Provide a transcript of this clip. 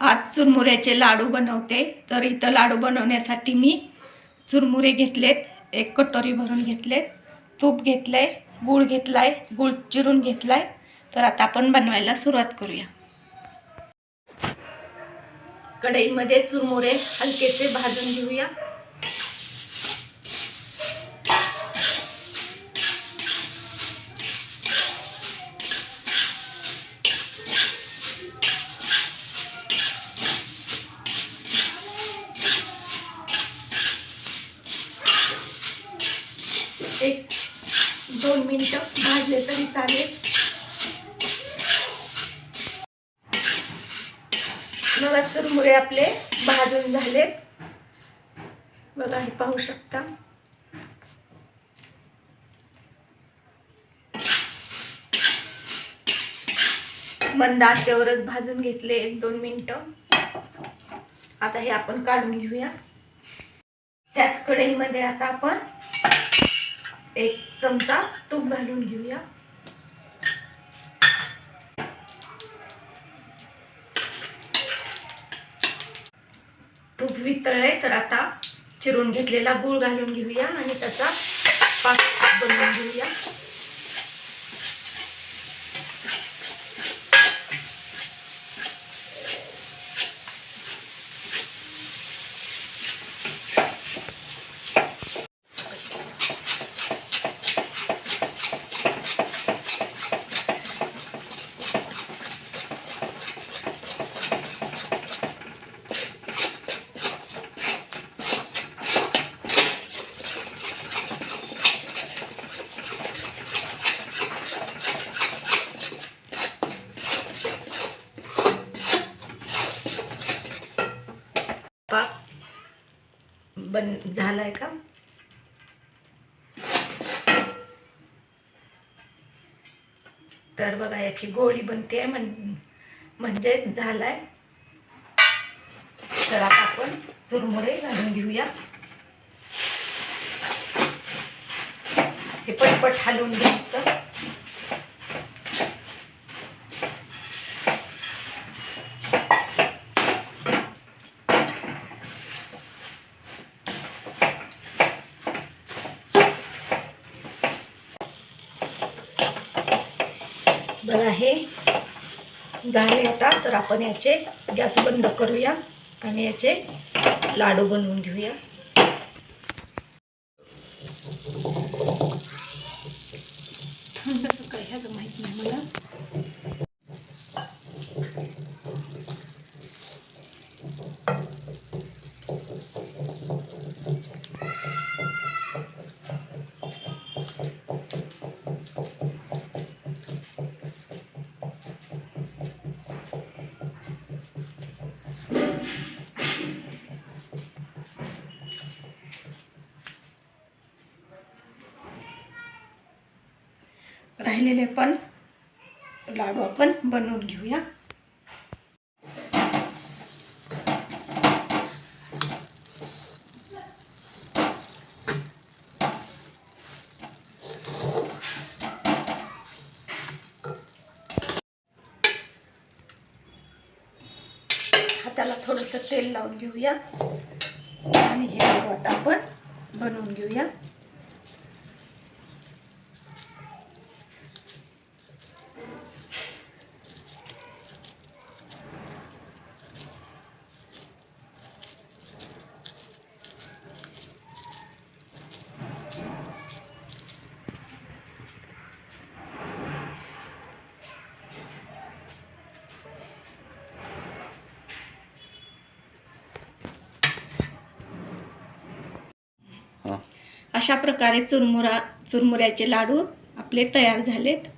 आज चुरमुऱ्याचे लाडू बनवते. तर इथं लाडू बनवण्यासाठी मी चुरमुरे घेतलेत. एक कटोरी भरून घेतलेत. तूप घेतलंय गूळ घेतलाय गूळ चिरून घेतलाय. तर आता आपण बनवायला सुरुवात करूया. कढईमध्ये चुरमुरे हलकेसे भाजून घेऊया एक दोन मिनटं भाजले तरी चालेल. बघा चुरमुरे आपले भाजून झालेत बघा हे पाहू शकता. मंद आचेवरच भाजून घेतले एक दोन मिनटं. आता हे आपण काढून घेऊया. त्याच कढईमध्ये आता आपण एक चमचा तूप घालून घेऊया. तूप वितळले तर आता चिरून घेतलेला गूळ घालून घेऊया आणि त्याचा पाक बनवून घेऊया पाक बन झालाय का? तर बघा याची गोळी बनते म्हण म्हणजे झालाय. तर आता आपण चुरमुरे घालून घेऊया. हे पटपट हलवून घ्यायचं. बरं आहे. झाले आता तर आपण याचे गॅस बंद करूया आणि याचे लाडू बनवून घेऊया. थंडच काय ह्याचं माहीत नाही मला. राहिलेले पण लाडू आपण बनवून घेऊया. हाताला थोडंसं तेल लावून घेऊया. आणि हे लाडू आता आपण बनवून घेऊया. अशा प्रकारे चुरमुरा चुरमुऱ्याचे लाडू आपले तयार झालेत.